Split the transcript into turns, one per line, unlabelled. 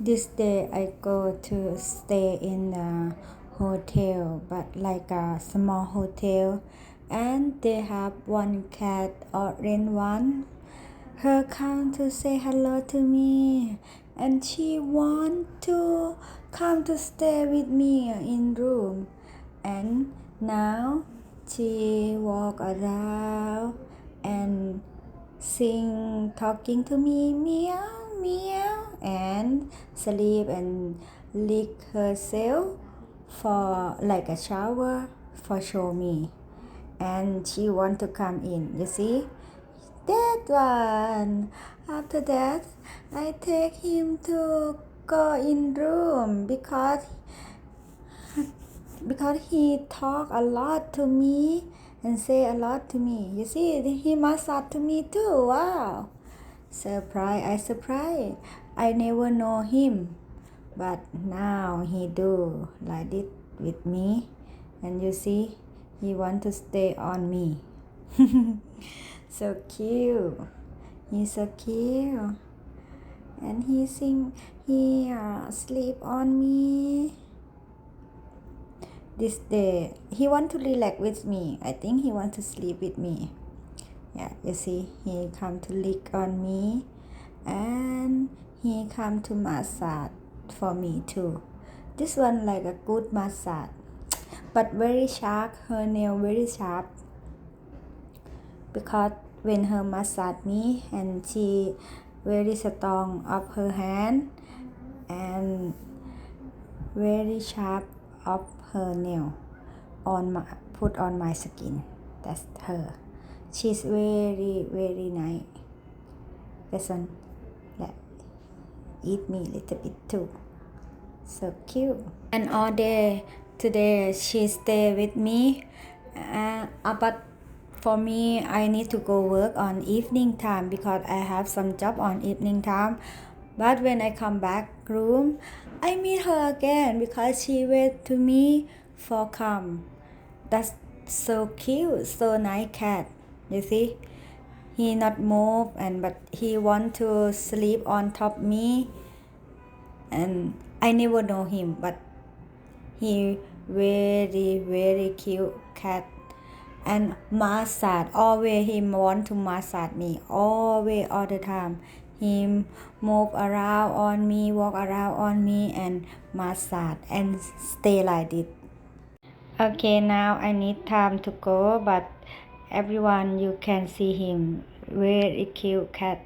This day I go to stay in a hotel, but like a small hotel, and they have one cat, orange one. Her come to say hello to me, and she want to come to stay with me in room. And now she walk around and sing talking to me meow meow and sleep and lick herself for like a shower for show me. And she want to come in you see? That one. After that I take him to go in room because because he talk a lot to me and say a lot to me. You see he massage to me too. Wow. Surprise I surprise I never know him but now he do like this with me. And you see he want to stay on me. So cute. He's so cute. And he sing he uh, sleep on me. This day he want to relax with me. I think he want to sleep with me. Yeah you see he come to lick on me. And he come to massage for me too. This one like a good massage but very sharp her nail very sharp. Because when her massage me and she very strong of her hand and very sharp of her nail on my put on my skin. That's her. She's very very nice. This one. That eat me a little bit too. So cute. And all day today she stay with me uh, uh, but for me I need to go work on evening time because I have some job on evening time. But when I come back room I meet her again because she wait to me for come. That's so cute so nice cat you see he not move and but he want to sleep on top me and I never know him but he very very cute cat and massage always he want to massage me always all the time. He move around on me walk around on me and massage and stay like this. Okay now I need time to go but everyone you can see him. Very cute cat